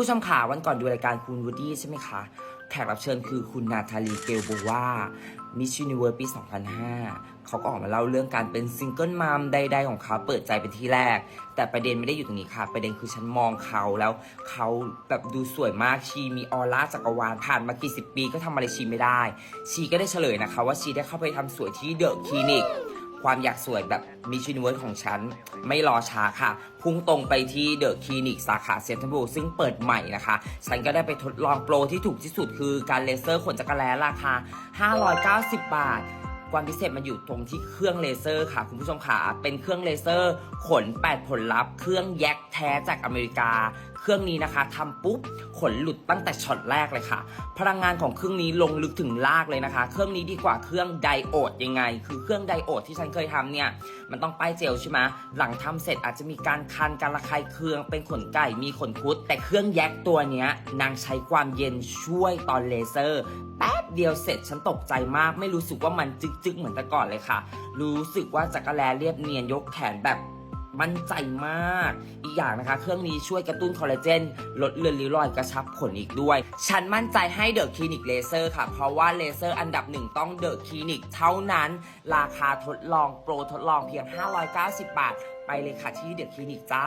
ผู้ชมขาวันก่อนดูรายการคุณวูดดี้ใช่ไหมคะ แขกรับเชิญคือคุณนาทาลีเกลโบวามิช s u นิเวิร์ปี 2005 เขาก็ออกมาเล่าเรื่องการเป็นซิงเกิลมัมใดๆของเขาเปิดใจเป็นที่แรก แต่ประเด็นไม่ได้อยู่ตรงนี้ค่ะ ประเด็นคือฉันมองเขาแล้วเขาแบบดูสวยมากชีมีออร่าจักรวาลผ่านมากี่สิบปีก็ทำอะไรชีไม่ได้ ชีก็ได้เฉลยนะคะ ว่าชีได้เข้าไปทำสวยที่เดอะคลินิก ความอยากสวยแบบมิช s u นิเวิร์ของฉัน ไม่รอช้าค่ะ พุ่งตรงไปที่เดอะคลินิกสาขาเซนทรัลบูซึ่งเปิดใหม่นะคะ ฉันก็ได้ไปทดลองโปรที่ถูกที่สุดคือการเลเซอร์ขนจักรแล้ราคา 590 บาท ความพิเศษมันอยู่ตรงที่เครื่องเลเซอร์ค่ะ คุณผู้ชมค่ะ เป็นเครื่องเลเซอร์ ขน 8 ผลลัพธ์ เครื่องแยกแท้จากอเมริกา เครื่องนี้นะคะทำปุ๊บขนหลุดตั้งแต่ช็อตแรกเลยค่ะ พลังงานของเครื่องนี้ลงลึกถึงลากเลยนะคะ เครื่องนี้ดีกว่าเครื่องไดโอดยังไง คือเครื่องไดโอดที่ฉันเคยทำเนี่ย มันต้องป้ายเจลใช่ไหมหลังทำเสร็จอาจจะมีการคันการระคายเคือง เป็นขนไก่มีขนคุด แต่เครื่องแยกตัวเนี้ยนางใช้ความเย็นช่วยตอนเลเซอร์แป๊บ เดียวเสร็จฉันตกใจมาก ไม่รู้สึกว่ามันจึ๊กๆเหมือนแต่ก่อนเลยค่ะ รู้สึกว่าจักรแลเรียบเนียนยกแขนแบบมั่นใจมาก อีกอย่างนะคะ เครื่องนี้ช่วยกระตุ้นคอลลาเจน ลดเลือนริ้วรอยกระชับขนอีกด้วย ฉันมั่นใจให้เดอะคลินิกเลเซอร์ค่ะ เพราะว่าเลเซอร์อันดับหนึ่งต้องเดอะคลินิกเท่านั้น ราคาทดลองโปรทดลองเพียง 590 บาท ไปเลยค่ะที่เดอะคลินิกจ้า